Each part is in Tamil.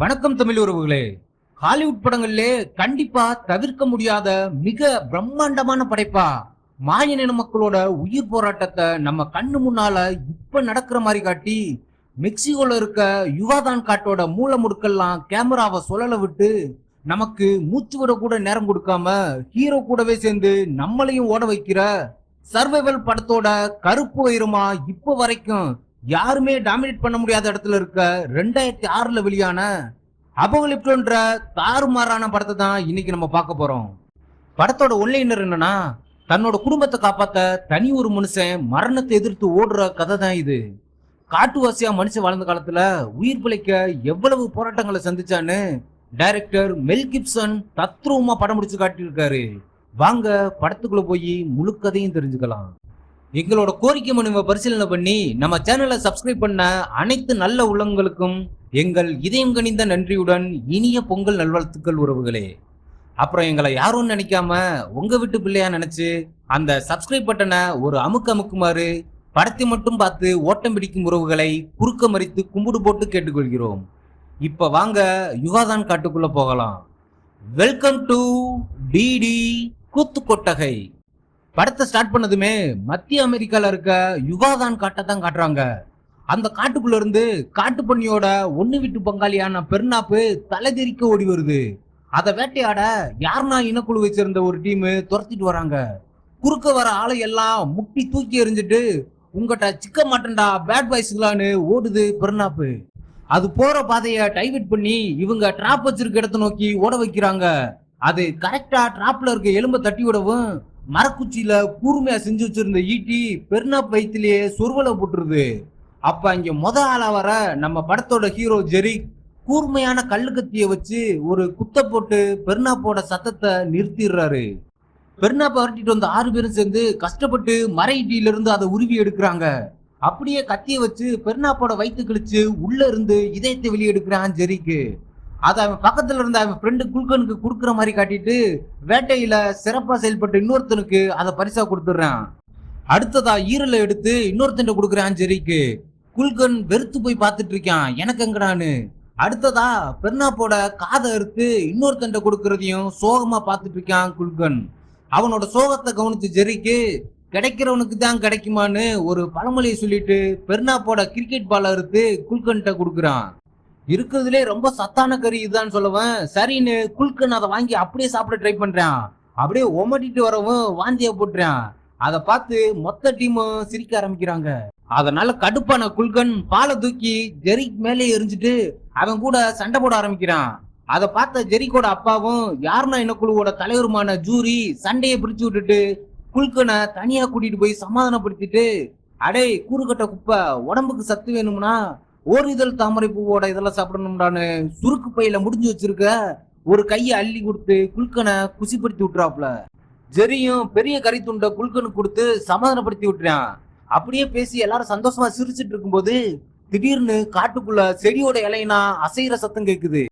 வணக்கம் தமிழ் உறவுகளே. ஹாலிவுட் படங்கள்லே கண்டிப்பா தவிர்க்க முடியாத மிக பிரம்மாண்டமான படைப்பா மாயனின மக்களோட உயிர் போராட்டத்தை நம்ம கண்ணு முன்னால இப்ப நடக்கிற மாதிரி காட்டி மெக்சிகோல இருக்க யுவாதான் காட்டோட மூல முடுக்கெல்லாம் கேமராவை சுழல விட்டு நமக்கு மூச்சு விட கூட நேரம் கொடுக்காம ஹீரோ கூடவே சேர்ந்து நம்மளையும் ஓட வைக்கிற சர்வைவல் படத்தோட கருப்பு வைரமா இப்போ வரைக்கும் யாருமே டாமினேட் பண்ண முடியாத இடத்துல இருக்க ரெண்டாயிரத்தி ஆறுல வெளியான அபோலிப்டோன்ற தாறுமாறான படத்தை தான் இன்னைக்கு நம்ம பார்க்க போறோம். படத்தோட ஒன்லைனர் என்னன்னா தன்னோட குடும்பத்தை காப்பாத்த தனி ஒரு மனுஷன் மரணத்தை எதிர்த்து ஓடுற கதை தான் இது. காட்டுவாசியா மனுஷன் வாழ்ந்த காலத்துல உயிர் பிழைக்க எவ்வளவு போராட்டங்களை சந்திச்சான்னு டைரக்டர் மெல் கிப்சன் தத்ரூபமா படம் முடிச்சு காட்டியிருக்காரு. வாங்க படத்துக்குள்ள போய் முழு கதையும் தெரிஞ்சுக்கலாம். எங்களோட கோரிக்கை மனுவை பரிசீலனை பண்ணி நம்ம சேனலை சப்ஸ்கிரைப் பண்ண அனைத்து நல்ல உள்ளங்களுக்கும் எங்கள் இதயம் கனிந்த நன்றியுடன் இனிய பொங்கல் நல்வாழ்த்துக்கள் உறவுகளே. அப்புறம் எங்களை யாரும் நினைக்காம உங்க வீட்டு பிள்ளையா நினைச்சு அந்த சப்ஸ்கிரைப் பட்டனை ஒரு அமுக்கு அமுக்குமாறு படத்தை மட்டும் பார்த்து ஓட்டம் பிடிக்கும் உறவுகளை குறுக்க மறித்து கும்பிடு போட்டு கேட்டுக்கொள்கிறோம். இப்ப வாங்க யுகாதான் காட்டுக்குள்ள போகலாம். வெல்கம் டு டிடி கூத்து கொட்டகை படத்தை ஸ்டார்ட் பண்ணதுமே மத்திய அமெரிக்கால இருக்க யுகாதான் காட்டை தான் காட்டுறாங்க. அந்த காட்டுக்குள்ள இருந்து காட்டு பண்ணியோட ஒண்ணு விட்டு பங்காளியான பெருநாப்பு தலைதெறிக்க ஓடி வருது. அதை வேட்டையாட யார்னா இனக்குழு வச்சிருந்த ஒரு டீமு துரத்திட்டு வராங்க. குறுக்க வர ஆளை எல்லாம் முட்டி தூக்கி எறிஞ்சிட்டு உங்ககிட்ட சிக்க மாட்டேன்டா பேட் பாய்ஸ்களான்னு ஓடுது பெருநாப்பு அது போற பாதைய டைவெட் பண்ணி இவங்க டிராப் வச்சிருக்க இடத்த நோக்கி ஓட வைக்கிறாங்க. அது கரெக்டா டிராப்ல இருக்க எலும்பை தட்டி விடவும் மரக்குச்சியில கூர்மையா செஞ்சு வச்சிருந்த ஈட்டி பெருநாப் வயிற்றுலயே சொருவலை போட்டுருது. அப்ப அங்க முத ஆளா வர நம்ம படத்தோட ஹீரோ ஜெரி கூர்மையான கல்லு கத்திய வச்சு ஒரு குத்த போட்டு பெருநாப்போட சத்தத்தை நிறுத்திடுறாரு. பெருநாப்பை வரட்டிட்டு வந்த ஆறு பேரும் சேர்ந்து கஷ்டப்பட்டு மர ஈட்டியில இருந்து அதை உருவி எடுக்கிறாங்க. அப்படியே கத்திய வச்சு பெருநாப்போட வயிற்று கிழிச்சு உள்ள இருந்து இதயத்தை வெளியே எடுக்கிறான் ஜெரிக்கு. அதை அவன் பக்கத்துல இருந்த அவன் ஃப்ரெண்டு குல்கனுக்கு கொடுக்குற மாதிரி காட்டிட்டு வேட்டையில சிறப்பா செயல்பட்டு இன்னொருத்தனுக்கு அதை பரிசா கொடுத்துடுறான். அடுத்ததா ஈரலை எடுத்து இன்னொருத்தன் கொடுக்குறான் ஜெரிக்கு குல்கன் வெறுத்து போய் பார்த்துட்டு இருக்கான். எனக்கு எங்கடான்னு அடுத்ததா பெர்னாப்போட காதை அறுத்து இன்னொருத்தன் கொடுக்கறதையும் சோகமா பார்த்துட்டு இருக்கான் குல்கன். அவனோட சோகத்தை கவனிச்சு ஜெரிக்கு கிடைக்கிறவனுக்கு தான் கிடைக்குமான்னு ஒரு பழமொழியை சொல்லிட்டு பெர்னாப்போட கிரிக்கெட் பால் அறுத்து குல்கன்ட்ட கொடுக்குறான். இருக்கிறதுலே ரொம்ப சத்தான கறி இதுதான் சொல்லுவேன். சரின்னு குல்கன் அதை வாங்கி அப்படியே சாப்பிட ட்ரை பண்றேன். அப்படியே ஒமட்டிட்டு வரவும் வாந்தியா போட்டுறான். அதை பார்த்து மொத்த டீமும் சிரிக்க ஆரம்பிக்கிறாங்க. அதனால கடுப்பான குல்கன் பாலை தூக்கி ஜெரிக் மேலே எரிஞ்சிட்டு அவன் கூட சண்டை போட ஆரம்பிக்கிறான். அதை பார்த்த ஜெரிக்கோட அப்பாவும் யாருனா இனக்குழுவோட தலைவருமான ஜூரி சண்டையை பிடிச்சு விட்டுட்டு குல்கனை தனியா கூட்டிட்டு போய் சமாதானப்படுத்திட்டு அடே கூறுகட்ட குப்பை உடம்புக்கு சத்து வேணும்னா ஒரு இதழ் தாமரை பூவோட இதெல்லாம் சாப்பிடணும்டான்னு சுருக்கு பையில முடிஞ்சு வச்சிருக்க ஒரு கையை அள்ளி கொடுத்து குல்கனை குசிப்படுத்தி விட்டுறாப்ல ஜெரியும் பெரிய கறி துண்டை குல்கனு கொடுத்து சமாதானப்படுத்தி விட்டுறான். அப்படியே பேசி எல்லாரும் சந்தோஷமா சிரிச்சிட்டு இருக்கும்போது திடீர்னு காட்டுக்குள்ள செடியோட இலையினா அசைகிற சத்தம் கேட்குது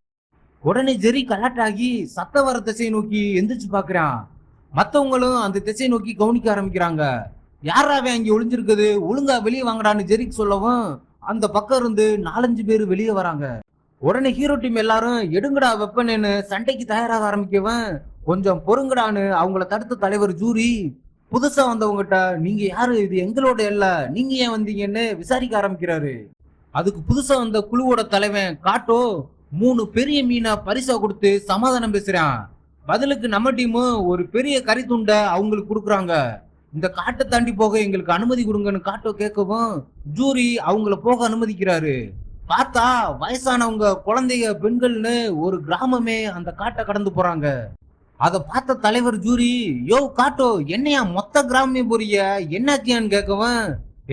உடனே ஜெரி கலாட்டாகி சத்த வர திசையை நோக்கி எந்திரிச்சு பாக்குறான். மத்தவங்களும் அந்த திசையை நோக்கி கவனிக்க ஆரம்பிக்கிறாங்க. யாராவே அங்கே ஒளிஞ்சிருக்குது? ஒழுங்கா வெளியே வாங்கடான்னு ஜெரிக்கு சொல்லவும் அந்த பக்கம் இருந்து நாலஞ்சு பேர் வெளியே வராங்க. உடனே ஹீரோ டீம் எல்லாரும் எடுங்கடா வெப்பனேன்னு சண்டைக்கு தயாராக ஆரம்பிக்கவன். கொஞ்சம் பொறுங்கடான்னு அவங்கள தடுத்த தலைவர் ஜூரி புதுசா வந்தவங்ககிட்ட நீங்க யாரு? இது எங்களோட இல்ல. நீங்க ஏன் வந்தீங்கன்னு விசாரிக்க ஆரம்பிக்கிறாரு. அதுக்கு புதுசா வந்த குழுவோட தலைவன் காட்டோ மூணு பெரிய மீனை பரிசா கொடுத்து சமாதானம் பேசுறான். பதிலுக்கு நம்ம டீமும் ஒரு பெரிய கறி துண்டை அவங்களுக்கு கொடுக்குறாங்க. இந்த காட்டை தாண்டி போக எங்களுக்கு அனுமதி கொடுங்கன்னு காட்டோ கேட்கவும் ஜூரி அவங்கள போக அனுமதிக்கிறாரு. பார்த்தா வயசானவங்க குழந்தைய பெண்கள்னு ஒரு கிராமமே அந்த காட்டை கடந்து போறாங்க. அதை பார்த்த தலைவர் ஜூரி யோ காட்டோ என்னையா மொத்த கிராமமே போறிய? என்னாச்சியான்னு கேட்கவும்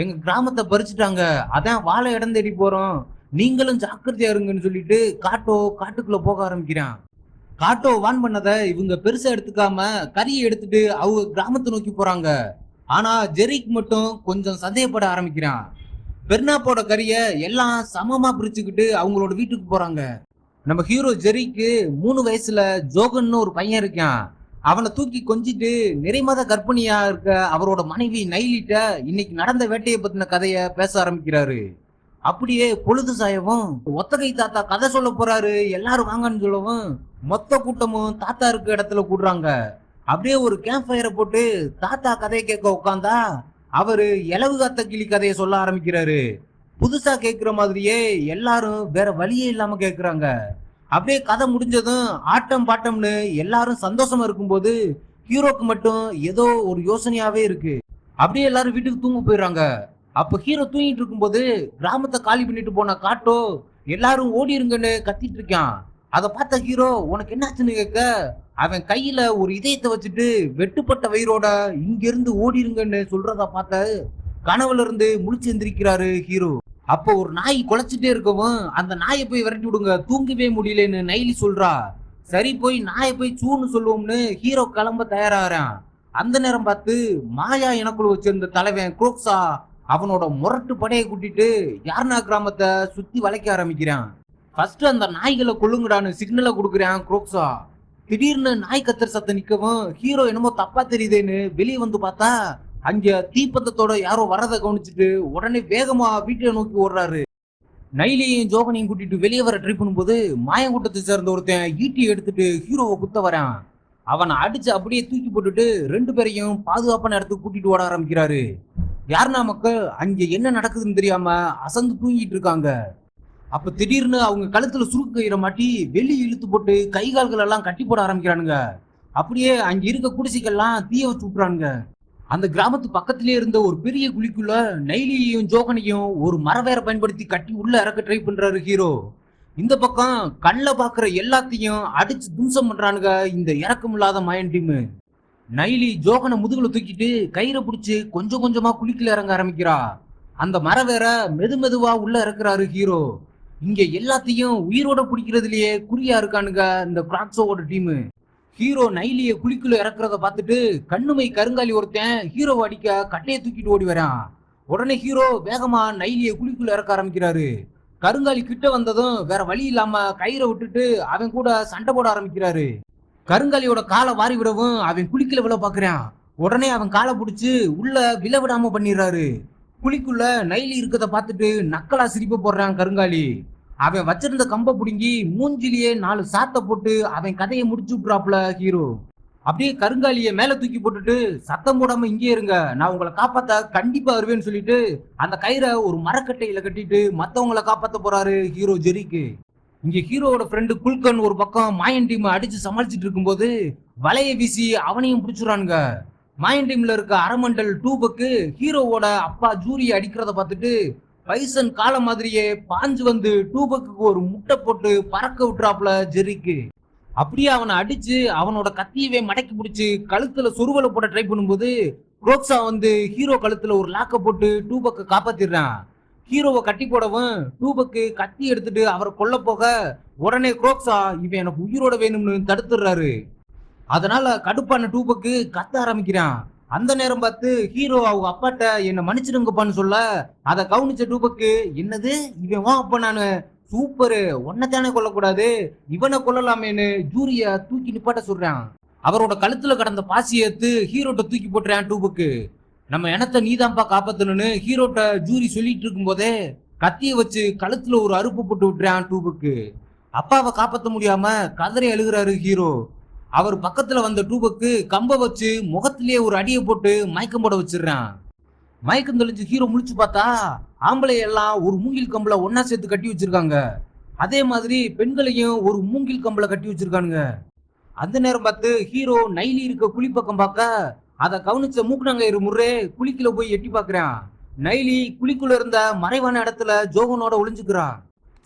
எங்க கிராமத்தை பறிச்சுட்டாங்க. அதான் வாழை இடம் தேடி போறோம். நீங்களும் ஜாக்கிரதையா இருங்கன்னு சொல்லிட்டு காட்டோ காட்டுக்குள்ள போக ஆரம்பிக்கிறான். காட்டோ வான் பண்ணதை இவங்க பெருசா எடுத்துக்காம கறியை எடுத்துட்டு அவங்க கிராமத்தை நோக்கி போறாங்க. ஆனா ஜெரிக் மட்டும் கொஞ்சம் சந்தேகப்பட ஆரம்பிக்கிறான். பெர்னாப்போட கரியை எல்லாம் சமமா பிரிச்சுக்கிட்டு அவங்களோட வீட்டுக்கு போறாங்க. நம்ம ஹீரோ ஜெரிக்கு மூணு வயசுல ஜோகன்னு ஒரு பையன் இருக்கான். அவனை தூக்கி கொஞ்சிட்டு நிறைமாத கர்ப்பிணியா இருக்க அவரோட மனைவி நைலிட்ட இன்னைக்கு நடந்த வேட்டையை பத்தின கதைய பேச ஆரம்பிக்கிறாரு. அப்படியே பொழுது சாயவும். ஒத்தகை தாத்தா கதை சொல்ல போறாரு எல்லாரும் வாங்கன்னு சொல்லவும். மொத்த கூட்டமும் தாத்தா இருக்க இடத்துல கூடுறாங்க. அப்படியே ஒரு கேம்ப் ஃபயரை போட்டு தாத்தா கதையை கேட்க உட்காந்தா அவரு இலவு காத்த கிளி கதையை சொல்ல ஆரம்பிக்கிறாரு. புதுசா கேட்குற மாதிரியே எல்லாரும் வேற வழியே இல்லாம கேட்குறாங்க. அப்படியே கதை முடிஞ்சதும் ஆட்டம் பாட்டம்னு எல்லாரும் சந்தோஷமா இருக்கும்போது ஹீரோக்கு மட்டும் ஏதோ ஒரு யோசனையாவே இருக்கு. அப்படியே எல்லாரும் வீட்டுக்கு தூங்க போயிடுறாங்க. அப்போ ஹீரோ தூங்கிட்டு இருக்கும்போது கிராமத்தை காலி பண்ணிட்டு போன காட்டோ எல்லாரும் ஓடிருங்கன்னு கத்திட்டு இருக்கான். அதை பார்த்த ஹீரோ உனக்கு என்னாச்சுன்னு கேட்க? அவன் கையில ஒரு இதயத்தை வச்சுட்டு வெட்டுப்பட்ட வயிறோட இங்கிருந்து ஓடிருங்கன்னு சொல்றத பார்த்த கனவுல இருந்து முழிச்சு எந்திரிக்கிறாரு ஹீரோ. அப்போ ஒரு நாய் குலைச்சிட்டே இருக்கவும் அந்த நாயை போய் விரட்டி விடுங்க தூங்கவே முடியலன்னு நைலி சொல்றா. சரி போய் நாயை போய் சூன்னு சொல்லுவோம்னு ஹீரோ கிளம்ப தயாராகிறான். அந்த நேரம் பார்த்து மாயா எனக்குள்ள வச்சிருந்த தலைவன் குரோக்ஸா அவனோட முரட்டு படையை கூட்டிட்டு யார்னா கிராமத்தை சுத்தி வளைக்க ஆரம்பிக்கிறான். ஃபர்ஸ்ட் அந்த நாய்களை கொல்லுங்கடான்னு சிக்னலை கொடுக்குறான் குரோக்ஸா. திடீர்னு நாய் கத்திர சத்தம் நிற்கவும் ஹீரோ என்னமோ தப்பா தெரியுதேன்னு வெளியே வந்து பார்த்தா அங்க தீப்பந்தத்தோட யாரோ வரதை கவனிச்சுட்டு உடனே வேகமா வீட்டை நோக்கி ஓடுறாரு. நைலியையும் ஜோகனையும் கூட்டிட்டு வெளியே வர ட்ரை பண்ணும்போது மாயங்கூட்டத்தை சேர்ந்த ஒருத்தன் ஈட்டி எடுத்துட்டு ஹீரோவை குத்த வரான். அவனை அடிச்சு அப்படியே தூக்கி போட்டுட்டு ரெண்டு பேரையும் பாதுகாப்பான இடத்துக்கு கூட்டிட்டு ஓட ஆரம்பிக்கிறாரு. யாருனா மக்கள்? அங்க என்ன நடக்குதுன்னு தெரியாம அசந்து தூங்கிட்டு இருக்காங்க. அப்ப திடீர்னு அவங்க கழுத்துல சுருக்கு கயிறை மாட்டி வெளியே இழுத்து போட்டு கை கால்கள் எல்லாம் கட்டி போட ஆரம்பிக்கிறானுங்க. அப்படியே அங்க இருக்க குடிசைக்கெல்லாம் தீய வச்சு விட்டுறானுங்க. அந்த கிராமத்து பக்கத்திலே இருந்த ஒரு பெரிய குழிக்குள்ள நைலியையும் ஜோகனையும் ஒரு மரவேரை பயன்படுத்தி கட்டி உள்ள இறக்க ட்ரை பண்றாரு ஹீரோ. இந்த பக்கம் கண்ணில் பார்க்குற எல்லாத்தையும் அடிச்சு தும்சம் பண்றானுங்க. இந்த இறக்கமில்லாத மயன் டீம் நைலி ஜோகனை முதுகுல தூக்கிட்டு கயிறை பிடிச்சி கொஞ்சம் கொஞ்சமா குளிக்கல இறங்க ஆரம்பிக்கிறா. அந்த மரம் வேற மெது மெதுவா உள்ள இறக்குறாரு ஹீரோ இங்க எல்லாத்தையும் உயிரோட பிடிக்கிறதுலயே குறியா இருக்கானுங்க இந்த கிராக்ஸோவோட டீமு ஹீரோ நைலிய குளிக்குள்ள இறக்குறத பார்த்துட்டு கண்ணுமை கருங்காலி ஒருத்தன் ஹீரோ அடிக்க கட்டையை தூக்கிட்டு ஓடி வரான். உடனே ஹீரோ வேகமா நைலிய குளிக்குள்ள இறக்க ஆரம்பிக்கிறாரு. கருங்காலி கிட்ட வந்ததும் வேற வழி இல்லாம கயிறை விட்டுட்டு அவன் கூட சண்டை போட ஆரம்பிக்கிறாரு. கருங்காலியோட காலை வாரி விடவும் அவன் குளிக்கல விழ பாக்குறான். உடனே அவன் காலை பிடிச்சி உள்ள விழ விடாம பண்ணிடுறாரு. குழிக்குள்ள நைலி இருக்கத பார்த்துட்டு நக்கலா சிரிப்பு போடுறான் கருங்காலி. அவன் வச்சிருந்த கம்பை பிடுங்கி மூஞ்சிலேயே நாலு சாத்தை போட்டு அவன் கதையை முடிச்சு விட்றாப்புல ஹீரோ. அப்படியே கருங்காலிய மேல தூக்கி போட்டுட்டு சத்தம் போடாம இங்கே இருங்க. நான் உங்களை காப்பாத்த கண்டிப்பா வருவேன்னு சொல்லிட்டு அந்த கயிறை ஒரு மரக்கட்டையில கட்டிட்டு மத்தவங்களை காப்பாத்த போறாரு ஹீரோ ஜெரிக்கு. இங்க ஹீரோவோட ஃப்ரெண்டு குல்கன் ஒரு பக்கம் மாயன் டீம் அடிச்சு சமாளிச்சிட்டு இருக்கும்போது வலைய வீசி அவனையும் பிடிச்சிடறானுங்க. மாயன் டீம்ல இருக்க அரமண்டல் டூபுக்கு ஹீரோவோட அப்பா ஜூரிய அடிக்கிறத பார்த்துட்டு பைசன் காலம் மாதிரியே பாஞ்சு வந்து டூபக்கு ஒரு முட்டை போட்டு பறக்க விட்டுறாப்புல ஜெரிக்கு. அப்படியே அவனை அடிச்சு அவனோட கத்தியவே மடக்கி பிடிச்சி கழுத்துல சுருவலை போட ட்ரை பண்ணும்போது ரோக்ஸா வந்து ஹீரோ கழுத்துல ஒரு லாக்க போட்டு டூபக்கு காப்பாத்திடுறான். ஹீரோவை கட்டி போடவும் டூபக்கு கத்தி எடுத்துட்டு அவரை கொல்ல போக உடனே குரோக்ஸா இவன் எனக்கு உயிரோட வேணும்னு தடுத்துடுறாரு. அதனால கடுப்பான டூபக்கு கத்த ஆரம்பிக்கிறான். அந்த நேரம் பார்த்து ஹீரோ அவங்க அப்பாட்ட என்ன மன்னிச்சிடுங்கப்பான்னு சொல்ல அதை கவனிச்ச டூபக்கு என்னது? இவன் வா அப்ப நான். சூப்பரு ஒன்னத்தானே கொல்லக்கூடாது. இவனை கொல்லலாமேன்னு ஜூரிய தூக்கி நிப்பாட்ட சொல்றான். அவரோட கழுத்துல கடந்த பாசி ஏத்து ஹீரோட்ட தூக்கி போட்டுறான் டூபுக்கு. நம்ம இனத்தை நீதான்ப்பா காப்பாத்தணும்னு ஹீரோட்ட ஜூரி சொல்லிட்டு இருக்கும்போதே கத்திய வச்சு கழுத்துல ஒரு அறுப்பு போட்டு விட்டுறான் டூபுக்கு. அப்பாவை காப்பாற்ற முடியாம கதறி அழுகுறாரு ஹீரோ அவர் பக்கத்துல வந்த டூபுக்கு கம்ப வச்சு முகத்திலேயே ஒரு அடியை போட்டு மயக்கம் போட வச்சிடுறான். மயக்கம் தெளிஞ்சு ஹீரோ முழிச்சு பார்த்தா ஆம்பளை எல்லாம் ஒரு மூங்கில் கம்பளை ஒன்னா சேர்த்து கட்டி வச்சிருக்காங்க. அதே மாதிரி பெண்களையும் ஒரு மூங்கில் கம்பளை கட்டி வச்சிருக்கானுங்க. அந்த நேரம் பார்த்து ஹீரோ நைலி இருக்க குழி பக்கம் பார்க்க அதை கவனிச்ச மூக்குனாங்க இரு முறை குழிக்குள்ள போய் எட்டி பாக்குறான் நைலி குழிக்குள்ள இருந்த மறைவான இடத்துல ஜோகனோட ஒளிஞ்சுக்கிறான்.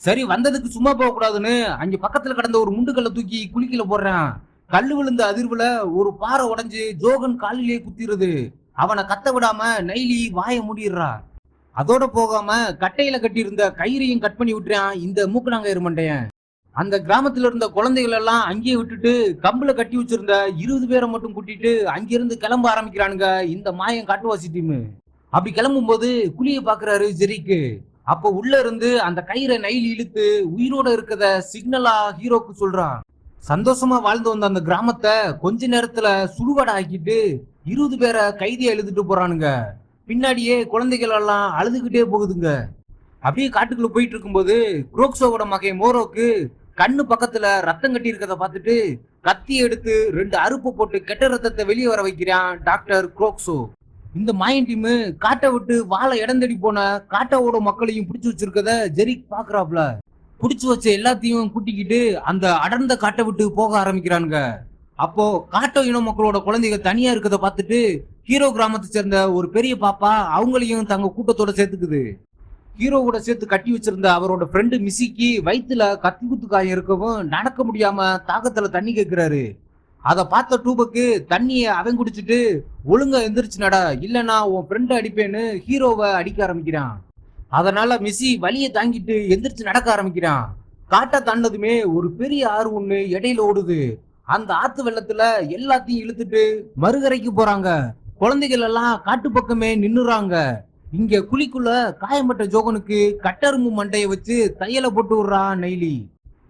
சரி வந்ததுக்கு சும்மா போக கூடாதுன்னு அங்க பக்கத்துல கடந்த ஒரு முண்டுக்கல்ல தூக்கி குளிக்கல போடுறான். கல்லு விழுந்த அதிர்வுல ஒரு பாறை உடஞ்சு ஜோகன் காலிலேயே குத்திடுது அவனை கத்த விடாம நைலி வாயை மூடிடுறா. அதோட போகாம கட்டையில கட்டியிருந்த கயிறையும் கட் பண்ணி விட்டுறான் இந்த மூக்குனாங்கயிறு மண்டையன் அந்த கிராமத்துல இருந்த குழந்தைகள் எல்லாம் அங்கேயே விட்டுட்டு கம்புல கட்டி வச்சிருந்த இருபது பேரை மட்டும் கூட்டிட்டு அங்கிருந்து கிளம்ப ஆரம்பிக்கிறானுங்க இந்த மாயம் காட்டுவாசி டீமு. அப்படி கிளம்பும் போது குழிய பாக்குறாரு ஜெரிக்கு. அப்ப உள்ள இருந்து அந்த கயிறை நைல் இழுத்து உயிரோட இருக்கிறத சிக்னலா ஹீரோக்கு சொல்றான். சந்தோஷமா வாழ்ந்து வந்த அந்த கிராமத்தை கொஞ்ச நேரத்துல சுடுகாடு ஆக்கிட்டு இருபது பேரை கைதியா எழுதிட்டு போறானுங்க. பின்னாடியே குழந்தைகள் எல்லாம் அழுதுகிட்டே போகுதுங்க. அப்படியே காட்டுக்குள்ள போயிட்டு இருக்கும்போது குரோக்ஸோவோட மகை மோரோக்கு கண்ணு பக்கத்துல ரத்தம் கட்டி இருக்கத பார்த்துட்டு கத்தி எடுத்து ரெண்டு அறுப்பு போட்டு கெட்ட ரத்தத்தை வெளியே வர வைக்கிறான் டாக்டர் குரோக்ஸோ இந்த மாயன் டீம் காட்டை விட்டு வாழை இடந்தடி போன காட்டாவோட மக்களையும் பிடிச்சு வச்சிருக்கத ஜெரிக் பாக்குறாப்ல பிடிச்சு வச்ச எல்லாத்தையும் கூட்டிக்கிட்டு அந்த அடர்ந்த காட்டை விட்டு போக ஆரம்பிக்கிறானுங்க. அப்போ காட்டோ இன மக்களோட குழந்தைகள் தனியா இருக்கிறத பார்த்துட்டு ஹீரோ கிராமத்தை சேர்ந்த ஒரு பெரிய பாப்பா அவங்களையும் தங்க கூட்டத்தோட சேர்த்துக்குது. ஹீரோ கூட சேர்த்து கட்டி வச்சிருந்த அவரோட ஃப்ரெண்டு மிசிக்கு வயிற்றுல கத்தி குத்து காயம் இருக்கவும் நடக்க முடியாம தாகத்துல தண்ணி கேட்கிறாரு அதை பார்த்த டூபக்கு தண்ணியை அவன் குடிச்சிட்டு ஒழுங்கா எந்திரிச்சு நட இல்லைன்னா உன் ஃப்ரெண்டு அடிப்பேன்னு ஹீரோவை அடிக்க ஆரம்பிக்கிறான். அதனால மிஸ்ஸி வலியை தாங்கிட்டு எந்திரிச்சு நடக்க ஆரம்பிக்கிறான். காட்டை தாண்டதுமே ஒரு பெரிய ஆறு ஒன்று இடையில ஓடுது. அந்த ஆத்து வெள்ளத்துல எல்லாத்தையும் இழுத்துட்டு மறுகரைக்கு போறாங்க. குழந்தைகள் எல்லாம் காட்டு பக்கமே நின்னுறாங்க. இங்க குழிக்குள்ள காயம்பட்ட ஜோகனுக்கு கட்டரும்பு மண்டையை வச்சு தையலை போட்டு விடுறான் நெய்லி.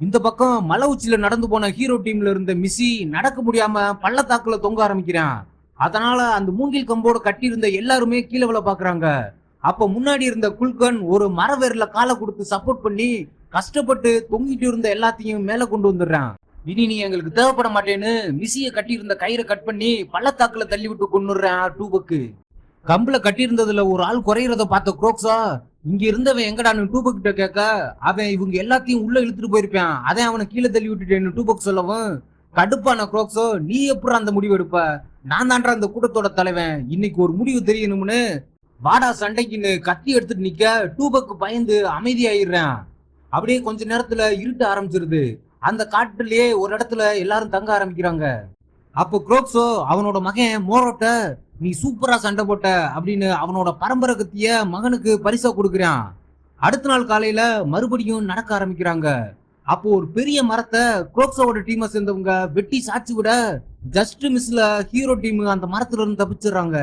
இந்த பக்கம் மலை உச்சியில நடந்து போன ஹீரோ டீம்ல இருந்த மிஸ்ஸி நடக்க முடியாம பள்ளத்தாக்குல தொங்க ஆரம்பிக்கிறான். அதனால அந்த மூங்கில் கம்போட கட்டியிருந்த எல்லாருமே கீழே விழ பாக்குறாங்க. அப்ப முன்னாடி இருந்த குல்கன் ஒரு மரவேர்ல காலை கொடுத்து சப்போர்ட் பண்ணி கஷ்டப்பட்டு தொங்கிட்டு இருந்த எல்லாத்தையும் மேல கொண்டு வந்துடுறான். இனி நீ எங்களுக்கு தேவைப்பட மாட்டேன்னு மிஸ்ஸிய கட்டியிருந்த கயிறை கட் பண்ணி பள்ளத்தாக்குல தள்ளி விட்டு கொண்டுடுறான் டூபக்கு. கம்புல கட்டியிருந்ததுல ஒரு ஆள் குறையிறத பார்த்த குரோக்ஸா இங்க இருந்தவன் எங்கடான்னு டூபக் கிட்ட கேட்க அவன் இவங்க எல்லாத்தையும் உள்ள இழுத்துட்டு போயிருப்பான். அதை அவனை கீழே தள்ளி விட்டுட்டேன்னு டூபக் சொல்லவும் கடுப்பான குரோக்ஸோ நீ எப்படி அந்த முடிவு எடுப்ப? நான் தான்றா அந்த கூட்டத்தோட தலைவன். இன்னைக்கு ஒரு முடிவு தெரியணும்னு வாடா சண்டைக்குன்னு கத்தி எடுத்துட்டு நிக்க டூபக்கு பயந்து அமைதியாயிடுறேன். அப்படியே கொஞ்ச நேரத்துல இருட்ட ஆரம்பிச்சிருது. அந்த காட்டுலயே ஒரு இடத்துல எல்லாரும் தங்க ஆரம்பிக்கிறாங்க. அப்போ குரோக்ஸோ அவனோட மகன் மோரோட்ட நீ சூப்பரா சண்டை போட்ட அப்படின்னு அவனோட பரம்பரை கத்திய மகனுக்கு பரிசா கொடுக்குறான். அடுத்த நாள் காலையில மறுபடியும் நடக்க ஆரம்பிக்கிறாங்க. அப்போ ஒரு பெரிய மரத்தை குரோக்ஸோட டீமை சேர்ந்தவங்க வெட்டி சாச்சு விட ஜஸ்ட் மிஸ்ல ஹீரோ டீம் அந்த மரத்துல இருந்து தப்பிச்சிடுறாங்க.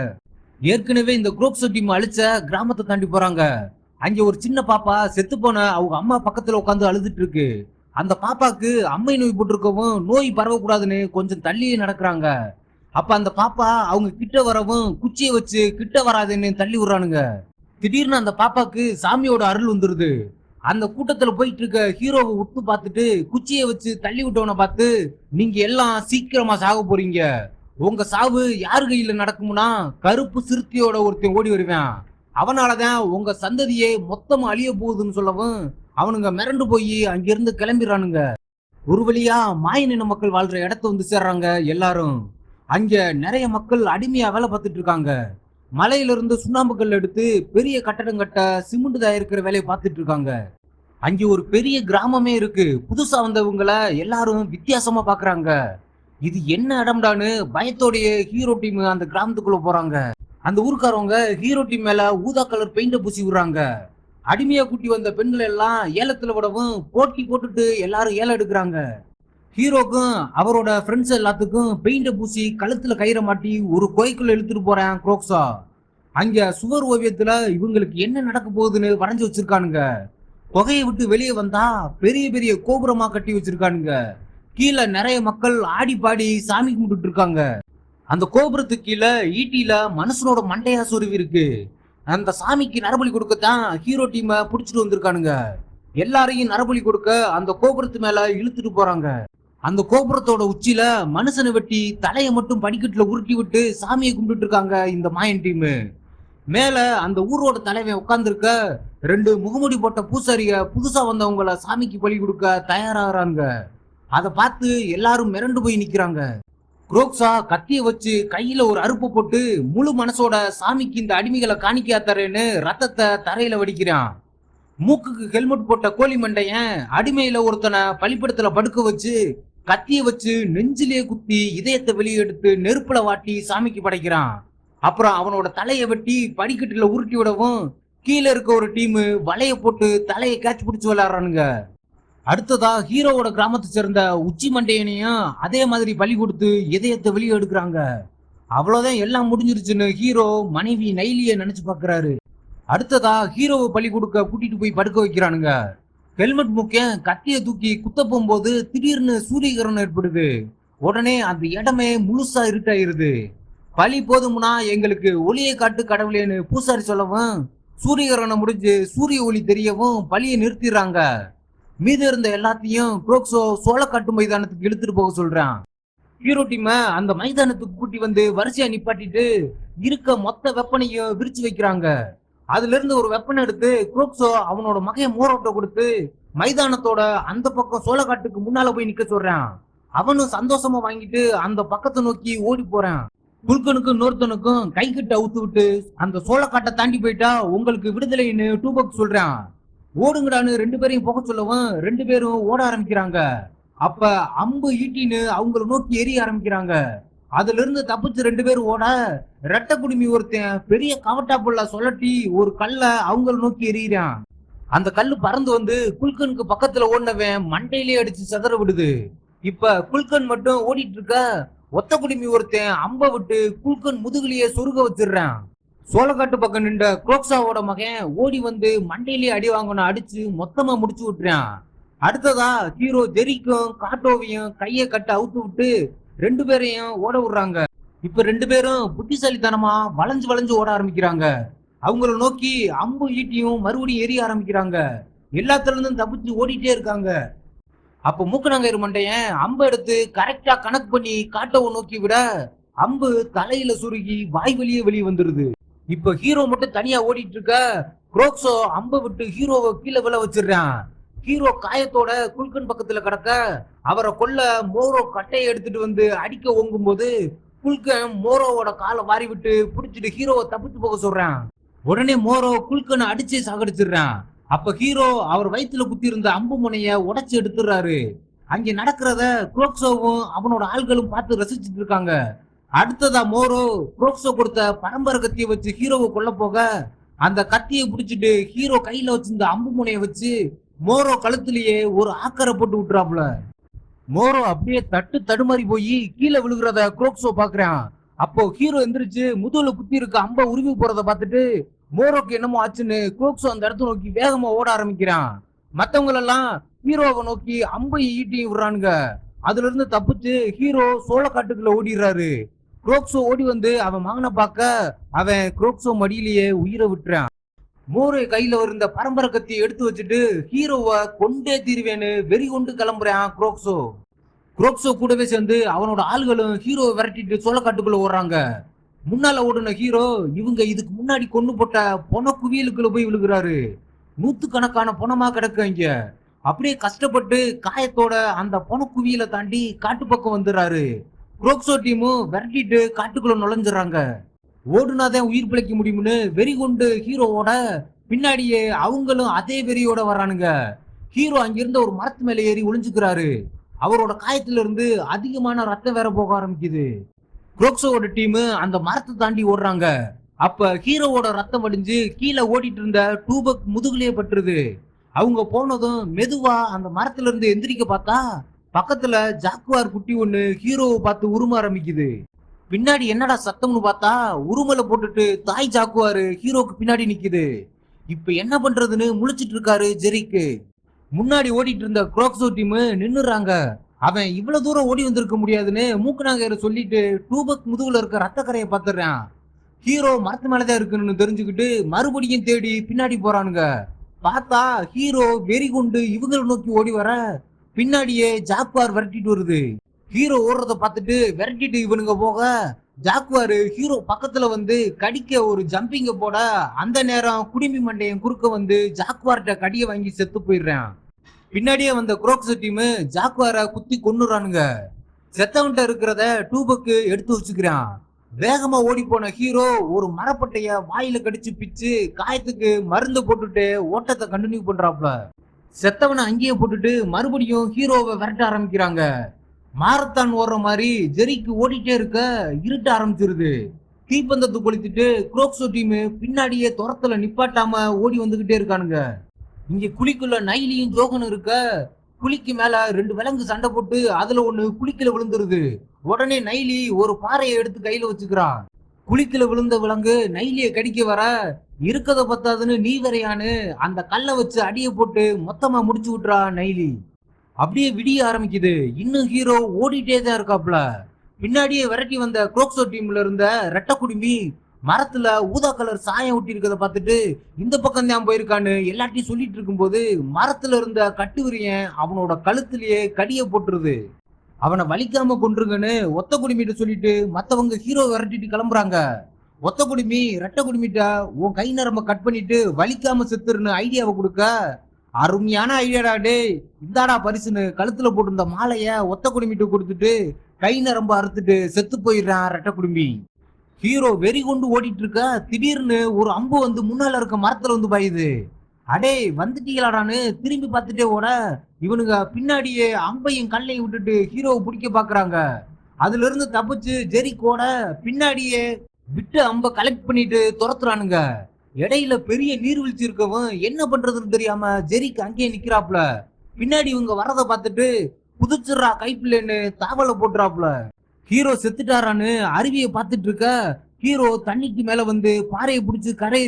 ஏற்கனவே இந்த குரோக்ஸோ டீம் அழிச்ச கிராமத்தை தாண்டி போறாங்க. அங்க ஒரு சின்ன பாப்பா செத்து போன அவங்க அம்மா பக்கத்துல உட்காந்து அழுதுட்டு இருக்கு. அந்த பாப்பாக்கு அம்மை நோய் போட்டிருக்கவும் நோய் பரவக்கூடாதுன்னு கொஞ்சம் தள்ளியே நடக்கிறாங்க. அப்ப அந்த பாப்பா அவங்க கிட்ட வரவும் குச்சியை வச்சு கிட்ட வராதுன்னு தள்ளி விடுறானுங்க. திடீர்னு அந்த பாப்பாக்கு சாமியோட அருள் வந்துருது. அந்த கூட்டத்துல போயிட்டு இருக்க ஹீரோவை உத்து பார்த்துட்டு குச்சியை வச்சு தள்ளி விட்டவனை பார்த்து நீங்க எல்லாம் சீக்கிரமா சாக போறீங்க. உங்க சாவு யாரு கையில நடக்கும்னா கருப்பு சிறுத்தையோட ஒருத்தன் ஓடி வருவான். அவனாலதான் உங்க சந்ததியே மொத்தமா அழிய போகுதுன்னு சொல்லவும் அவனுங்க மிரண்டு போய் அங்கிருந்து கிளம்பிடுறானுங்க. ஒரு வழியா மாயனின மக்கள் வாழ்ற இடத்த வந்து சேர்றாங்க எல்லாரும். அங்க நிறைய மக்கள் அடிமையா வேலை பார்த்துட்டு இருக்காங்க. மலையிலிருந்து எடுத்து பெரிய கட்டடம் கட்ட சிமெண்ட் தயாரிக்கிற வேலையை பார்த்துட்டு இருக்காங்க. அங்க ஒரு பெரிய கிராமமே இருக்கு. புதுசா வந்தவங்கள எல்லாரும் வித்தியாசமா பாக்குறாங்க. இது என்ன இடம்டான்னு பயத்தோடைய ஹீரோ டீம் அந்த கிராமத்துக்குள்ள போறாங்க. அந்த ஊருக்காரவங்க ஹீரோ டீம் மேல ஊதா கலர் பெயிண்ட பூசி விடுறாங்க. அடிமையா கூட்டி வந்த பெண்கள் எல்லாம் ஏலத்துல விடவும் போட்டி போட்டுட்டு எல்லாரும் ஏலம் எடுக்கிறாங்க. ஹீரோக்கும் அவரோட ஃப்ரெண்ட்ஸ் எல்லாத்துக்கும் பெயிண்டை பூசி கழுத்துல கயிறை மாட்டி ஒரு கோய்க்குள்ள இழுத்துட்டு போறேன் குரோக்ஸா. அங்க சுவர் ஓவியத்துல இவங்களுக்கு என்ன நடக்க போகுதுன்னு வரைஞ்சு வச்சிருக்கானுங்க. புகையை விட்டு வெளியே வந்தா பெரிய பெரிய கோபுரமா கட்டி வச்சிருக்கானுங்க. கீழே நிறைய மக்கள் ஆடி பாடி சாமி கும்பிட்டுட்டு இருக்காங்க. அந்த கோபுரத்துக்கு கீழே ஈட்டியில மனுஷனோட மண்டையா சொருவி இருக்கு. அந்த சாமிக்கு நரபலி கொடுக்கத்தான் ஹீரோ டீமை பிடிச்சிட்டு வந்திருக்கானுங்க. எல்லாரையும் நரபலி கொடுக்க அந்த கோபுரத்து மேல இழுத்துட்டு போறாங்க. அந்த கோபுரத்தோட உச்சியில மனுஷனை வெட்டி தலையை மட்டும் படிக்கட்டுல உருட்டி விட்டு சாமியை கும்பிட்டு இருக்காங்க இந்த மாயன் டீமு. மேல அந்த ஊரோட தலைவன் உட்கார்ந்துருக்க ரெண்டு முகமுடி போட்ட பூசாரிய புதுசா வந்தவங்கள சாமிக்கு பலி கொடுக்க தயாராகிறாங்க. அதை பார்த்து எல்லாரும் மிரண்டு போய் நிக்கிறாங்க. குரோக்ஸா கத்திய வச்சு கையில ஒரு அறுப்பு போட்டு முழு மனசோட சாமிக்கு இந்த அடிமைகளை காணிக்கா தரேன்னு ரத்தத்தை தரையில வடிக்கிறான். மூக்குக்கு ஹெல்மெட் போட்ட கோழி மண்டையன் அடிமையில ஒருத்தனை பழிப்படத்துல படுக்க வச்சு கத்திய வச்சு நெஞ்சிலே குத்தி இதயத்தை வெளியே எடுத்து நெருப்புல வாட்டி சாமிக்கு படைக்கிறான். அப்புறம் அவனோட தலையை வெட்டி படிக்கட்டுல உருட்டி விடவும் கீழே இருக்க ஒரு டீமு வலைய போட்டு தலையை கேட்ச் பிடிச்சி விளையாடுறானுங்க. அடுத்ததா ஹீரோவோட கிராமத்தை சேர்ந்த உச்சி மண்டையனையும் அதே மாதிரி பலி கொடுத்து இதயத்தை வெளியே எடுக்கிறாங்க அவ்வளவுதான் எல்லாம் முடிஞ்சிருச்சுன்னு ஹீரோ மனைவி நைலிய நினைச்சு பாக்குறாரு. அடுத்ததா ஹீரோவை பலி கொடுக்க கூட்டிட்டு போய் படுக்க வைக்கிறானுங்க. ஹெல்மெட் முக்கியம் கத்தியை தூக்கி குத்த போகும்போது திடீர்னு சூரியகிரணம் ஏற்படுது. உடனே அந்த இடமே முழுசா இருட்டாயிருது. பலி போதும்னா எங்களுக்கு ஒளியை காட்டு கடவுளேன்னு பூசாரி சொல்லவும் சூரியகிரணம் முடிஞ்சு சூரிய ஒளி தெரியவும் பலியை நிறுத்திடுறாங்க. மீதி இருந்த எல்லாத்தையும் குரோக்ஸோ சோழக்காட்டு மைதானத்துக்கு இழுத்துட்டு போக சொல்றான். ஹீரோ டீம அந்த மைதானத்துக்கு கூட்டி வந்து வரிசையா நிப்பாட்டிட்டு இருக்க மொத்த வெப்பனையும் விரிச்சு வைக்கிறாங்க. அதுல இருந்து ஒரு வெப்பனை எடுத்து குரோக்ஸோ அவனோட மகையை மோரோட்ட கொடுத்து மைதானத்தோட அந்த பக்கம் சோளக்காட்டுக்கு முன்னால போய் நிக்க சொல்றான். அவனும் சந்தோஷமா வாங்கிட்டு அந்த பக்கத்தை நோக்கி ஓடி போறான். குல்கனுக்கும் இன்னொருத்தனுக்கும் கை கிட்ட அவுத்து விட்டு அந்த சோளக்காட்டை தாண்டி போயிட்டா உங்களுக்கு விடுதலைன்னு டூபக் சொல்றான். ஓடுங்கடான்னு ரெண்டு பேரையும் போக சொல்லவும் ரெண்டு பேரும் ஓட ஆரம்பிக்கிறாங்க. அப்ப அம்பு ஈட்டின்னு அவங்கள நோக்கி எரிய ஆரம்பிக்கிறாங்க. அதுல இருந்து தப்பிச்சு ரெண்டு பேரும் ஓட ரெட்டை குடுமி ஒருத்தன் பெரிய கவட்டா புள்ள சொல்லட்டி ஒரு கல்ல அவங்கள நோக்கி எறிகிறான். அந்த கல்லு பறந்து வந்து குல்கனுக்கு பக்கத்துல ஓடினவன் மண்டையிலே அடிச்சு சதற விடுது. இப்ப குல்கன் மட்டும் ஓடிட்டு இருக்க ஒத்த குடுமி ஒருத்தன் அம்ப விட்டு குல்கன் முதுகுலியே சொருக வச்சிடுறான். சோளக்காட்டு பக்கம் நின்ற குரோக்ஸாவோட மகன் ஓடி வந்து மண்டையிலே அடி வாங்கணும் அடிச்சு மொத்தமா முடிச்சு விட்டுறான். அடுத்ததா ஹீரோ ஜெரிக்கும் காட்டோவையும் கையை கட்ட அவுத்து விட்டு ரெண்டு பேரையும் ஓட விடுறாங்க. இப்ப ரெண்டு பேரும் புத்திசாலித்தனமா வளைஞ்சு வளைஞ்சு ஓட ஆரம்பிக்கிறாங்க. அவங்கள நோக்கி அம்பு ஈட்டியும் மறுபடியும் எரிய ஆரம்பிக்கிறாங்க. எல்லாத்துல இருந்தும் தப்பிச்சு ஓடிட்டே இருக்காங்க. அப்ப மூக்கநாங்கயிறு மண்டையன் அம்பை எடுத்து கரெக்டா கணக்கு பண்ணி காட்டோவை நோக்கி விட அம்பு தலையில சுருகி வாய் வெளியே வெளியே வந்துருது. இப்ப ஹீரோ மட்டும் தனியா ஓடிட்டு இருக்க குரோக்ஸோ அம்பை விட்டு ஹீரோவை கீழே விழ வச்சிடுறான். ஹீரோ காயத்தோட குல்கன் பக்கத்துல கிடக்க. அவரை கொல்ல மோரோ கட்டையை எடுத்துட்டு வந்து அடிக்க ஓங்கும் போது குல்கன் மோரோவோட காலை வாரி விட்டு பிடிச்சிட்டு ஹீரோவை தப்பிச்சு போக சொல்றான். உடனே மோரோ குல்கனை அடிச்சு சாகடிச்சிடுறான். அப்ப ஹீரோ அவர் வயிற்றுல குத்தி இருந்த அம்பு முனைய உடைச்சு எடுத்துடுறாரு. அங்க நடக்கிறத குரோக்ஸோவும் அவனோட ஆள்களும் பார்த்து ரசிச்சிட்டு இருக்காங்க. அடுத்ததா மோரோ குரோக்ஸோ கொடுத்த பரம்பரை கத்தியை வச்சு ஹீரோவை கொல்ல போக அந்த கத்தியை பிடிச்சிட்டு ஹீரோ கையில வச்சிருந்த அம்பு முனைய வச்சு மோரோ கழுத்துலயே ஒரு ஆக்கரை போட்டு விட்டுறாப்புல. மோரோ அப்படியே தட்டு தடுமாறி போய் கீழே விழுகிறத குரோக்ஸோ பாக்குறான். அப்போ ஹீரோ எந்திரிச்சு முதுகுல குத்தி இருக்க அம்ப உருவி போறத பார்த்துட்டு மோரோக்கு என்னமோ ஆச்சுன்னு குரோக்ஸோ அந்த இடத்த நோக்கி வேகமா ஓட ஆரம்பிக்கிறான். மத்தவங்க எல்லாம் ஹீரோவை நோக்கி அம்பை ஈட்டி விடுறானுங்க. அதுல இருந்து தப்பிச்சு ஹீரோ சோளக்காட்டுக்குள்ள ஓடிடுறாரு. குரோக்ஸோ ஓடி வந்து அவன் வாங்கின பார்க்க அவன் குரோக்ஸோ மடியிலேயே உயிரை விட்டுறான். மோரை கையில இருந்த பரம்பரை கத்தியை எடுத்து வச்சுட்டு ஹீரோவை கொண்டே தீர்வேன்னு வெறி கொண்டு கிளம்புறான் குரோக்ஸோ குரோக்ஸோ கூடவே சேர்ந்து அவனோட ஆள்களும் ஹீரோவை விரட்டிட்டு சோளக்காட்டுக்குள்ள ஓடுறாங்க. முன்னால ஓடுன ஹீரோ இவங்க இதுக்கு முன்னாடி கொண்டு போட்ட பொண குவியலுக்குள்ள போய் விழுகிறாரு. நூத்துக்கணக்கான பொணமா கிடக்கு இங்க. அப்படியே கஷ்டப்பட்டு காயத்தோட அந்த பொண குவியலை தாண்டி காட்டு பக்கம் வந்துடுறாரு. ரோக்ஸோ டீமும் விரட்டிட்டு காட்டுக்குள்ள நுழைஞ்சிடறாங்க. ஓடுனாதான் உயிர் பிழைக்க முடியும்னு வெறி கொண்டு ஹீரோவோட பின்னாடியே அவங்களும் அதே வெறியோட வரானுங்க ஹீரோ அங்கிருந்த ஒரு மரத்து மேல ஏறி ஒளிஞ்சுக்கிறாரு. அவரோட காயத்துல இருந்து அதிகமான ரத்தம் வேற போக ஆரம்பிக்குது. குரோக்ஸோவோட டீம் அந்த மரத்தை தாண்டி ஓடுறாங்க. அப்ப ஹீரோவோட ரத்தம் வடிஞ்சு கீழே ஓடிட்டு இருந்த டூபக் முதுகுலயே பட்டுருது. அவங்க போனதும் மெதுவா அந்த மரத்துல இருந்து எந்திரிக்க பார்த்தா பக்கத்துல ஜாக்குவார் குட்டி ஒண்ணு ஹீரோவை பார்த்து உரும ஆரம்பிக்குது. பின்னாடி என்னடா சத்தம்னு பார்த்தா உருமலை போட்டுட்டு தாய் ஜாக்குவாரு ஹீரோக்கு பின்னாடி நிக்குது. இப்ப என்ன பண்றதுன்னு முழிச்சிட்டு இருக்காரு ஜெரிக்கு. முன்னாடி ஓடிட்டு இருந்த குரோக்ஸோ டீம் நின்னுறாங்க. அவன் இவ்வளவு தூரம் ஓடி வந்திருக்க முடியாதுன்னு மூக்குநாங்கரை சொல்லிட்டு டூபக் முதுகுல இருக்க ரத்த கரையை பார்த்துடுறான். ஹீரோ மரத்து மேலதான் இருக்குன்னு தெரிஞ்சுக்கிட்டு மறுபடியும் தேடி பின்னாடி போறானுங்க. பார்த்தா ஹீரோ வெறி கொண்டு இவங்களை நோக்கி ஓடி வர பின்னாடியே ஜாக்குவார் விரட்டிட்டு வருது. ஹீரோ ஓடுறத பார்த்துட்டு விரட்டிட்டு இவனுங்க போக ஜாக்குவார் ஹீரோ பக்கத்துல வந்து கடிக்க ஒரு ஜம்பிங்க போட அந்த நேரம் குடிமி மண்டையன் குறுக்க வந்து ஜாக்குவார்ட்ட கடிய வாங்கி செத்து போயிடுறான். பின்னாடியே வந்த குரோக்ஸ் டீமு ஜாக்குவார குத்தி கொண்டுறானுங்க செத்தவன்ட்ட இருக்கிறத டூபக்கு எடுத்து வச்சுக்கிறான். வேகமா ஓடி போன ஹீரோ ஒரு மரப்பட்டைய வாயில கடிச்சு பிச்சு காயத்துக்கு மருந்து போட்டுட்டு ஓட்டத்தை கண்டினியூ பண்றாப்ல செத்தவனை அங்கேயே போட்டுட்டு மறுபடியும் ஹீரோவை விரட்ட ஆரம்பிக்கிறாங்க. மாரத்தான் ஓடுற மாதிரி ஜெரிக்கு ஓடிட்டே இருக்க இருட்ட ஆரம்பிச்சிருது. தீப்பந்தத்தை கொளுத்திட்டு குரோக்ஸோ டீம் பின்னாடியே துரத்துல நிப்பாட்டாம ஓடி வந்துகிட்டே இருக்கானுங்க. இங்க குழிக்குள்ள நைலியும் ஜோகனும் இருக்க குழிக்கு மேல ரெண்டு விலங்கு சண்டை போட்டு அதுல ஒண்ணு குழிக்குல விழுந்துருது. உடனே நைலி ஒரு பாறையை எடுத்து கையில வச்சுக்கிறா குளித்துல விழுந்த விலங்கு நைலிய கடிக்க வர இருக்கத பத்தாதுன்னு நீ வரையான்னு அந்த கல்லை வச்சு அடிய போட்டு மொத்தமா முடிச்சு விட்டுறா நைலி அப்படியே விடிய ஆரம்பிக்குது. இன்னும் ஹீரோ ஓடிட்டே தான் இருக்காப்ல. பின்னாடியே விரட்டி வந்த குரோக்ஸோ டீம்ல இருந்த ரெட்ட குடுமி மரத்துல ஊதா கலர் சாயம் ஒட்டி இருக்கத பார்த்துட்டு இந்த பக்கம் தான் போயிருக்கான்னு எல்லாத்தையும் சொல்லிட்டு இருக்கும்போது மரத்துல இருந்த கட்டுவிரியன் அவனோட கழுத்துலயே கடிய போட்டுருது. அவனை வலிக்காம கொண்டிருங்கன்னு ஒத்த குடுமிட்ட சொல்லிட்டு மத்தவங்க ஹீரோ விரட்டிட்டு கிளம்புறாங்க. ஒத்த குடுமி ரெட்ட குடுமிட்ட உன் கை நரம்ப கட் பண்ணிட்டு வலிக்காம செத்துருன்னு ஐடியாவை கொடுக்க. அருமையான ஐடியாடா டேய். இந்தாடா பரிசுன்னு கழுத்துல போட்டிருந்த மாலைய ஒத்த குடுமிட்டு கொடுத்துட்டு கை நரம்ப அறுத்துட்டு செத்து போயிடுறான் ரெட்ட குடுமி. ஹீரோ வெறி கொண்டு ஓடிட்டு இருக்க திடீர்னு ஒரு அம்பு வந்து முன்னால இருக்க மரத்துல வந்து பாயுது. அடே வந்துட்டீங்களாடான்னு திரும்பி பார்த்துட்டே ஓட இவனுங்க பின்னாடியே அம்பையும் கண்ணையும் விட்டுட்டு ஹீரோவை பிடிக்க பாக்குறாங்க அதுல இருந்து தப்பிச்சு ஜெரிக்கோட பின்னாடியே விட்டு அம்ப கலெக்ட் பண்ணிட்டு துரத்துறானுங்க. இடையில பெரிய நீர்வீழ்ச்சி இருக்கவும் என்ன பண்றதுன்னு தெரியாம ஜெரிக்கு அங்கேயே நிக்கிறாப்ல பின்னாடி இவங்க வரத பார்த்துட்டு குதிச்சிடுறா கைப்பிள்ளைன்னு தாவலை போட்டுறாப்ல ஹீரோ செத்துட்டாரான்னு அருவியை பார்த்துட்டு இருக்க ஹீரோ தண்ணிக்கு மேல வந்து பாறையை பிடிச்சி கரை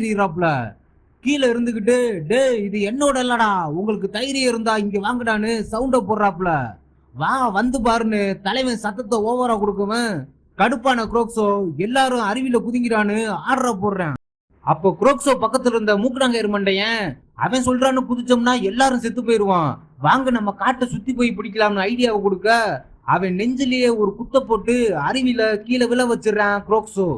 கீழே இருந்துகிட்டு டே இது என்னோட இல்லடா உங்களுக்கு தைரியம் இருந்தா இங்க வாங்கடான்னு சவுண்ட போடுறாப்புல. வா வந்து பாருன்னு தலைவன் சத்தத்தை ஓவரா கொடுக்கவன் கடுப்பான குரோக்ஸோ எல்லாரும் அருவியில குதிங்கிறான்னு ஆடுற போடுறேன். அப்போ குரோக்ஸோ பக்கத்துல இருந்த மூக்குடாங்கயிறு மண்டையன் அவன் சொல்றான்னு குதிச்சோம்னா எல்லாரும் செத்து போயிருவான். வாங்க நம்ம காட்டை சுத்தி போய் பிடிக்கலாம்னு ஐடியாவை கொடுக்க. அவன் நெஞ்சிலேயே ஒரு குத்த போட்டு அருவியில கீழே விழ வச்சிடறான் குரோக்ஸோ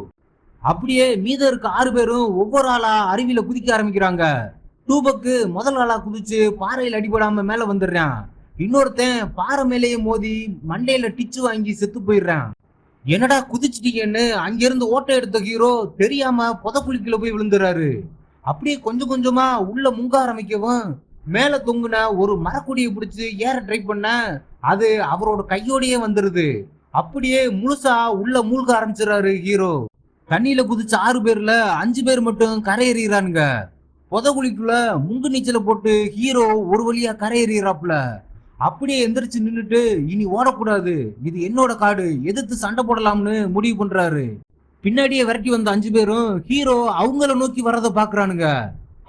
அப்படியே மீத இருக்க ஆறு பேரும் ஒவ்வொரு ஆளா அருவியில குதிக்க ஆரம்பிக்கிறாங்க. டூபக்கு முதல் ஆளா குதிச்சு பாறையில் அடிபடாம மேல வந்துடுறான். இன்னொருத்தன் பாறை மேலேயே மோதி மண்டையில டிச்சு வாங்கி செத்து போயிடுறான். என்னடா குதிச்சிட்டீங்கன்னு அங்கிருந்து ஓட்டை எடுத்த ஹீரோ தெரியாம புதக்குழிக்குள்ள போய் விழுந்துறாரு. அப்படியே கொஞ்சம் கொஞ்சமா உள்ள முங்க ஆரம்பிக்கவும் மேல தொங்குன ஒரு மரக்குடியை பிடிச்சு ஏற ட்ரை பண்ண அது அவரோட கையோடயே வந்துருது. அப்படியே முழுசா உள்ள மூழ்க ஆரம்பிச்சிடறாரு ஹீரோ. தண்ணியில குதிச்ச ஆறு பேர்ல அஞ்சு பேர் மட்டும் கரையேறானுங்க புதகுழிக்குள்ள முங்கு நீச்சல போட்டு ஹீரோ ஒரு வழியா கரையேறாப்ல அப்படியே எந்திரிச்சு நின்னுட்டு இனி ஓடக்கூடாது. இது என்னோட காடு. எதிர்த்து சண்டை போடலாம்னு முடிவு பண்றாரு. பின்னாடியே விரட்டி வந்த அஞ்சு பேரும் ஹீரோ அவங்கள நோக்கி வர்றதை பாக்குறானுங்க.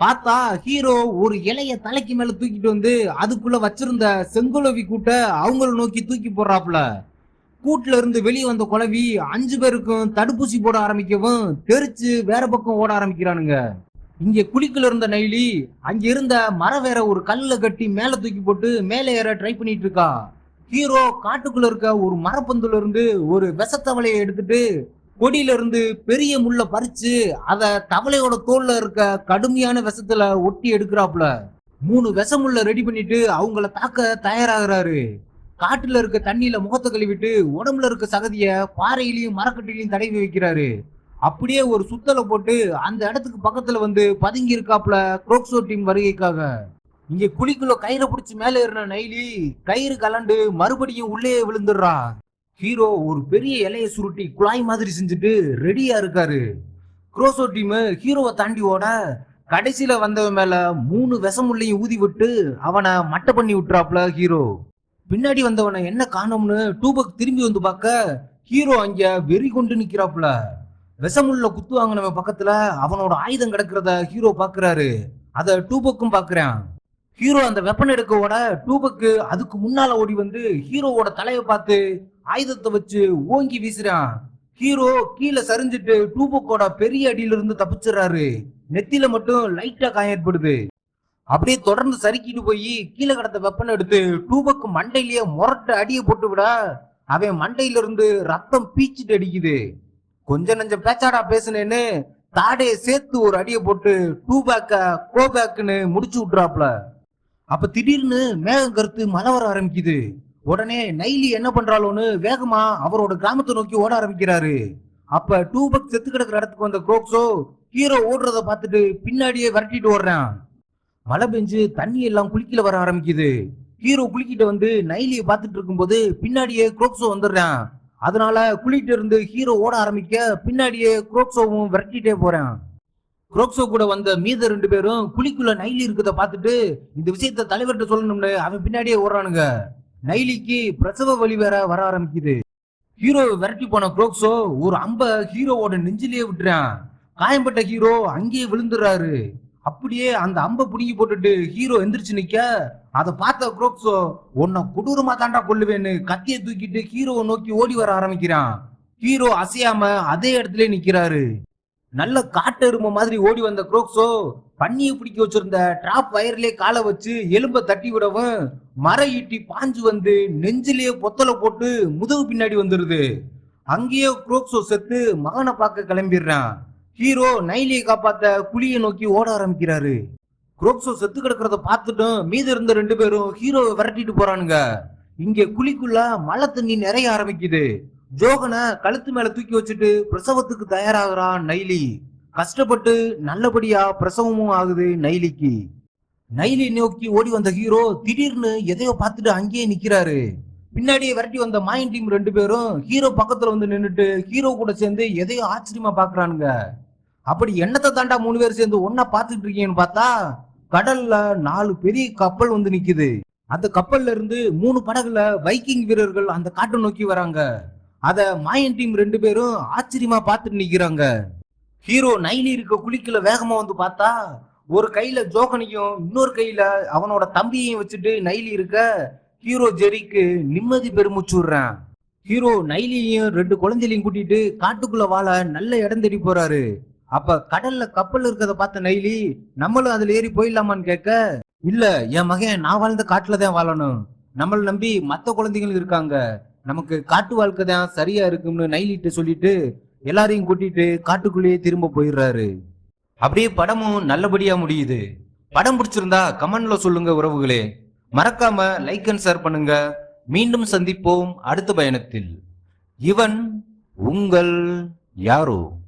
பார்த்தா ஹீரோ ஒரு இலைய தலைக்கு மேல தூக்கிட்டு வந்து அதுக்குள்ள வச்சிருந்த செங்குலவி கூட்ட அவங்கள நோக்கி தூக்கி போடுறாப்ல கூட்டுல இருந்து வெளியே வந்த குலவி அஞ்சு பேருக்கும் தடுப்பூசி போட ஆரம்பிக்கவும் தெரிச்சு வேற பக்கம் ஓட ஆரம்பிக்கிறானுங்க. இங்க குழிக்குள்ள இருந்த நைலி அங்க இருந்த மரம் வேற ஒரு கல்லுல கட்டி மேல தூக்கி போட்டு மேலே ஏற ட்ரை பண்ணிட்டு இருக்கா. ஹீரோ காட்டுக்குள்ள இருக்க ஒரு மரப்பந்துல இருந்து ஒரு விஷத்தவளையை எடுத்துட்டு கொடியில இருந்து பெரிய முள்ள பறிச்சு அத தவளையோட தோல்ல இருக்க கடுமையான விஷத்துல ஒட்டி எடுக்கிறாப்புல. மூணு விஷமுள்ள ரெடி பண்ணிட்டு அவங்கள தாக்க தயாராகிறாரு. காட்டுல இருக்க தண்ணியில முகத்தை கழுவிட்டு உடம்புல இருக்க சகதிய பாறையிலையும் மரக்கட்டிலையும் தடவி வைக்கிறாரு. அப்படியே ஒரு சுத்தலை போட்டு அந்த இடத்துக்கு பக்கத்துல வந்து பதுங்கி இருக்காப்ல குரோக்ஸோ டீம் வருகைக்காக. இங்க குழிக்குள்ள கயிறை பிடிச்சி மேல ஏறின நைலி கயிறு கலண்டு மறுபடியும் உள்ளே விழுந்துடுறா. ஹீரோ ஒரு பெரிய இலைய சுருட்டி குழாய் மாதிரி செஞ்சுட்டு ரெடியா இருக்காரு. குரோசோ டீம் ஹீரோவை தாண்டி ஓட கடைசியில வந்தவன் மேல மூணு விஷமுள்ளையும் ஊதி விட்டு அவனை மட்டை பண்ணி விட்டுறாப்ல ஹீரோ. பின்னாடி வந்தவனை என்ன காணோம்னு டூபக் திரும்பி வந்து பார்க்க ஹீரோ அங்க வெறி கொண்டு நிக்கிறாப்புல. விஷமுள்ள குத்து வாங்கினவன் பக்கத்துல அவனோட ஆயுதம் கிடக்கிறத ஹீரோ பாக்குறாரு. அத டூபக்கும் பாக்குறான். ஹீரோ அந்த வெப்பன் எடுக்க ஓட டூபக்கு அதுக்கு முன்னால ஓடி வந்து ஹீரோவோட தலையை பார்த்து ஆயுதத்தை வச்சு ஓங்கி வீசுறான். ஹீரோ கீழே சரிஞ்சிட்டு டூபக்கோட பெரிய அடியிலிருந்து தப்பிச்சிடுறாரு. நெத்தியில மட்டும் லைட்டா காயம் ஏற்படுது அப்படியே தொடர்ந்து சறுக்கிட்டு போய் கீழே கிடந்த வெப்பனை எடுத்து டூபக்கு மண்டையிலேயே முரட்டு அடியை போட்டு விட அவன் மண்டையில இருந்து ரத்தம் பீச்சிட்டு அடிக்குது. கொஞ்ச நஞ்ச பேச்சாடா பேசுனேன்னு தாடையை சேர்த்து ஒரு அடியை போட்டு டூ பேக்க கோ பேக்குன்னு முடிச்சு விட்டுறாப்ல. அப்ப திடீர்னு மேகம் கருத்து மழை வர ஆரம்பிக்குது. உடனே நைலி என்ன பண்றாளோன்னு வேகமா அவரோட கிராமத்தை நோக்கி ஓட ஆரம்பிக்கிறாரு. அப்ப டூ பக் செத்து கிடக்குற இடத்துக்கு வந்த குரோக்ஸோ ஹீரோ ஓடுறத பார்த்துட்டு பின்னாடியே விரட்டிட்டு ஓடுறான். மழை பெஞ்சு தண்ணி எல்லாம் குளிக்கல வர ஆரம்பிக்குது. ஹீரோ குளிக்கிட்ட வந்து நைலியை பார்த்துட்டு இருக்கும்போது பின்னாடியே குரோக்ஸோ வந்துடுறான். அதனால குளிக்கிட்டு இருந்து ஹீரோ ஓட ஆரம்பிக்க பின்னாடியே குரோக்ஸோவும் விரட்டிட்டே போறான். குரோக்ஸோ கூட வந்த மீத ரெண்டு பேரும் குழிக்குள்ள நைலி இருக்கத பார்த்துட்டு இந்த விஷயத்த தலைவர்கிட்ட சொல்லணும்னு அவன் பின்னாடியே ஓடுறானுங்க. நைலிக்கு பிரசவ வழி வேற வர ஆரம்பிக்குது. ஹீரோ விரட்டி போன குரோக்ஸோ ஒரு அம்ப ஹீரோவோட நெஞ்சிலேயே விட்டுறான். காயம்பட்ட ஹீரோ அங்கேயே விழுந்துடுறாரு. அப்படியே அந்த அம்பை புடுங்கி போட்டுட்டு ஹீரோ எந்திரிச்சு நிக்க அதை பார்த்த குரோக்ஸோ உன்னை கொடூரமா தாண்டா கொல்லுவேன்னு கத்தியை தூக்கிட்டு ஹீரோவை நோக்கி ஓடி வர ஆரம்பிக்கிறான். ஹீரோ அசையாம அதே இடத்துல நிக்கிறாரு. நல்ல காட்டெருமை மாதிரி ஓடி வந்த குரோக்ஸோ பண்ணியை பிடிக்க வச்சிருந்த டிராப் வயர்லயே காலை வச்சு எலும்ப தட்டி விடவும் மர ஈட்டி பாஞ்சு வந்து நெஞ்சிலேயே பொத்தலை போட்டு முதுகு பின்னாடி வந்துருது. அங்கேயே குரோக்ஸோ செத்து மகனை பார்க்க கிளம்பிடுறான். ஹீரோ நைலியை காப்பாத்த குழியை நோக்கி ஓட ஆரம்பிக்கிறாரு. குரோக்ஸோ செத்து கிடக்கிறத பார்த்துட்டும் மீதி இருந்த ரெண்டு பேரும் ஹீரோவை விரட்டிட்டு போறானுங்க. இங்க குழிக்குள்ள மழை தண்ணி நிறைய ஆரம்பிக்குது. ஜோகனை கழுத்து மேல தூக்கி வச்சுட்டு பிரசவத்துக்கு தயாராகிறான் நைலி. கஷ்டப்பட்டு நல்லபடியா பிரசவமும் ஆகுது நைலிக்கு. நைலி நோக்கி ஓடி வந்த ஹீரோ திடீர்னு எதையோ பார்த்துட்டு அங்கேயே நிக்கிறாரு. பின்னாடியே விரட்டி வந்த மாயன் டீம் ரெண்டு பேரும் ஹீரோ பக்கத்துல வந்து நின்றுட்டு ஹீரோ கூட சேர்ந்து எதையோ ஆச்சரியமா பாக்குறானுங்க. அப்படி என்னத்தை தாண்டா மூணு பேர் சேர்ந்து ஒன்னா பாத்துட்டு இருக்கீங்கன்னு பார்த்தா கடல்ல நாலு பெரிய கப்பல் வந்து நிக்குது. அந்த கப்பல்ல இருந்து மூணு படகுல வைக்கிங் வீரர்கள் அந்த காட்டை நோக்கி வராங்க. அத மாயன் டீம் ரெண்டு பேரும் ஆச்சரியமா பார்த்துட்டு நிக்கிறாங்க. ஹீரோ நைலி இருக்க குளிக்கல வேகமா வந்து பார்த்தா ஒரு கையில ஜோகனையும் இன்னொரு கையில அவனோட தம்பியையும் வச்சுட்டு நைலி இருக்க ஹீரோ ஜெரிக்கு நிம்மதி பெருமூச்சு விடுறான் ஹீரோ நைலியையும் ரெண்டு குழந்தைகளையும் கூட்டிட்டு காட்டுக்குள்ள வாழ நல்ல இடம் தேடி போறாரு. அப்ப கடல்ல கப்பல் இருக்கிறத பார்த்த நைலி நம்மளும் அதுல ஏறி போயிடலாமான்னு கேட்க இல்ல என் மகன் நான் வாழ்ந்த காட்டுல தான் வாழணும். நம்மளை நம்பி மத்த குழந்தைகள் இருக்காங்க. நமக்கு காட்டு வாழ்க்கை தான் சரியா இருக்கும்னு நைலிட்டு சொல்லிட்டு எல்லாரையும் கூட்டிட்டு காட்டுக்குள்ளேயே திரும்ப போயிடுறாரு. அப்படியே படமும் நல்லபடியா முடியுது. படம் பிடிச்சிருந்தா கமெண்ட்ல சொல்லுங்க உறவுகளே. மறக்காம லைக் அண்ட் ஷேர் பண்ணுங்க. மீண்டும் சந்திப்போம் அடுத்த பயணத்தில். இவன் உங்கள் யாரோ?